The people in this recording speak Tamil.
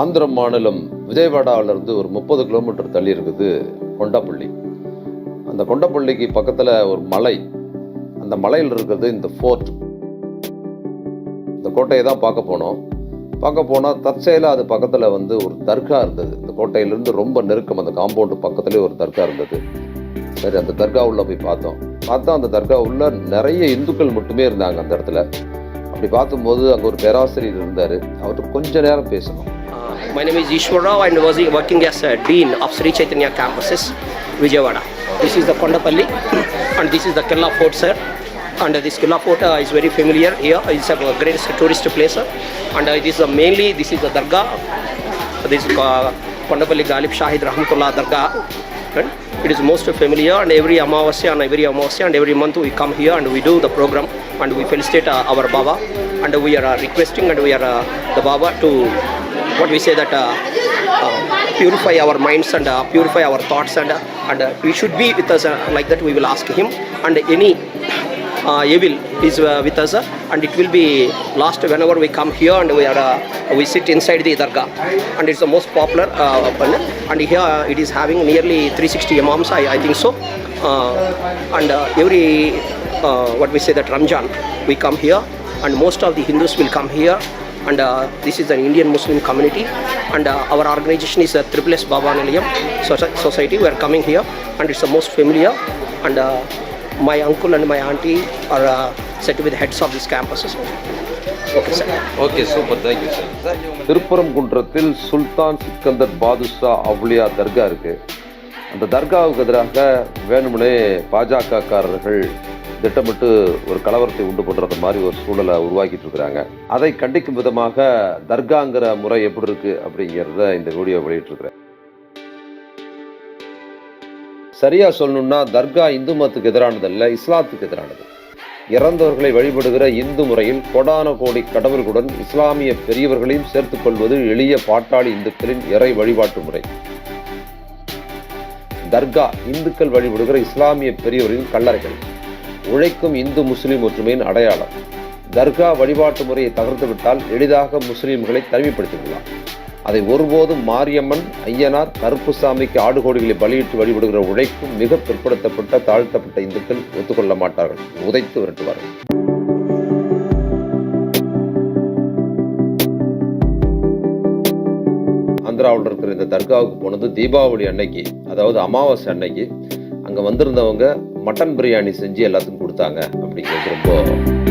ஆந்திர மாநிலம் விஜயவாடாவிலிருந்து ஒரு முப்பது கிலோமீட்டர் தள்ளி இருக்குது கொண்டப்பள்ளி. அந்த கொண்டப்பள்ளிக்கு பக்கத்தில் ஒரு மலை. அந்த மலையில் இருக்கிறது இந்த ஃபோர்ட். இந்த கோட்டையை தான் பார்க்க போனோம். பார்க்க போனால் தற்செயலாக அது பக்கத்தில் வந்து ஒரு தர்கா இருந்தது. இந்த கோட்டையிலேருந்து ரொம்ப நெருக்கம். அந்த காம்பவுண்டு பக்கத்துலேயே ஒரு தர்கா இருந்தது. சரி அந்த தர்கா உள்ளே போய் பார்த்தோம். பார்த்தா அந்த தர்கா உள்ள நிறைய இந்துக்கள் மட்டுமே இருந்தாங்க அந்த இடத்துல. அப்படி பார்க்கும்போது அங்கே ஒரு பேராசிரியர் இருந்தார். அவர்கிட்ட கொஞ்ச நேரம் பேசணும். My name is Ishwar Rao and was working as a dean of Sri Chaitanya campuses, Vijayawada. This is the Kondapalli and this is the Kerala Fort, sir. And this Kerala Fort uh, is very familiar here. It's a great tourist place. sir. And uh, it is uh, mainly, this is the Dargah. This is uh, Kondapalli Galib Shahid Rahmatullah darga Right? It is most familiar and every Amavasya and every Amavasya and every month we come here and we do the program and we felicitate uh, our Baba and we are uh, requesting and we are uh, the Baba to what we say that uh, uh, purify our minds and uh, purify our thoughts and and he should be with us like that we will ask him. And any uh, evil is uh, with us uh, and it will be lost whenever we come here and we are uh, we sit inside the dargah. And it's the most popular uh, and here it is having nearly 360 imams I, I think so. Uh, and uh, every uh, what we say that Ramjan we come here. And most of the Hindus will come here and uh, this is an Indian Muslim community and uh, our organization is a Triple S Baba Nilayam Soci- Society we are coming here and it's the most familiar and uh, my uncle and my auntie are uh, set with the heads of these campuses okay sir okay super thank you sir திருப்பரங்குன்றத்தில் சுல்தான் சிக்கந்தர் பாதுஷா அவுலியா தர்கா இருக்கு அந்த தர்காவுக்கு எதிராக வேணும்னே பாஜகக்காரர்கள் திட்டமிட்டு ஒரு கலவரத்தை உண்டு பண்ணுறது மாதிரி ஒரு சூழலை உருவாக்கிட்டு இருக்கிறாங்க. அதை கண்டிக்கும் விதமாக தர்காங்கிற முறை எப்படி இருக்கு அப்படிங்கிறத இந்த வீடியோ வெளியிட்டிருக்கிறேன். சரியா சொல்லணும்னா தர்கா இந்து மதத்துக்கு எதிரானதல்ல இஸ்லாத்துக்கு எதிரானது. இறந்தவர்களை வழிபடுகிற இந்து முறையில் கொடான கோடி கடவுள்களுடன் இஸ்லாமிய பெரியவர்களையும் சேர்த்துக் கொள்வது எளிய பாட்டாளி இந்துக்களின் இறை வழிபாட்டு முறை. தர்கா இந்துக்கள் வழிபடுகிற இஸ்லாமிய பெரியவர்களின் கல்லறைகள். உழைக்கும் இந்து முஸ்லீம் ஒற்றுமையின் அடையாளம். தர்கா வழிபாட்டு முறையை தகர்த்துவிட்டால் எளிதாக முஸ்லீம்களை தனிமைப்படுத்திவிடலாம். அதை ஒருபோதும் மாரியம்மன் ஐயனார் கருப்புசாமிக்கு ஆடுகோடிகளை பலியிட்டு வழிபடுகிற உழைக்கும் மிக பிற்படுத்தப்பட்ட தாழ்த்தப்பட்ட இந்துக்கள் ஒத்துக்கொள்ள மாட்டார்கள். உதைத்து விரட்டுவார்கள். ஆந்திராவில் இருக்கிற இந்த தர்காவுக்கு போனது தீபாவளி அன்னைக்கு அதாவது அமாவாசை அன்னைக்கு. அங்கே வந்திருந்தவங்க மட்டன் பிரியாணி செஞ்சு எல்லாத்துக்கும் கொடுத்தாங்க அப்படிங்கிறது ரொம்ப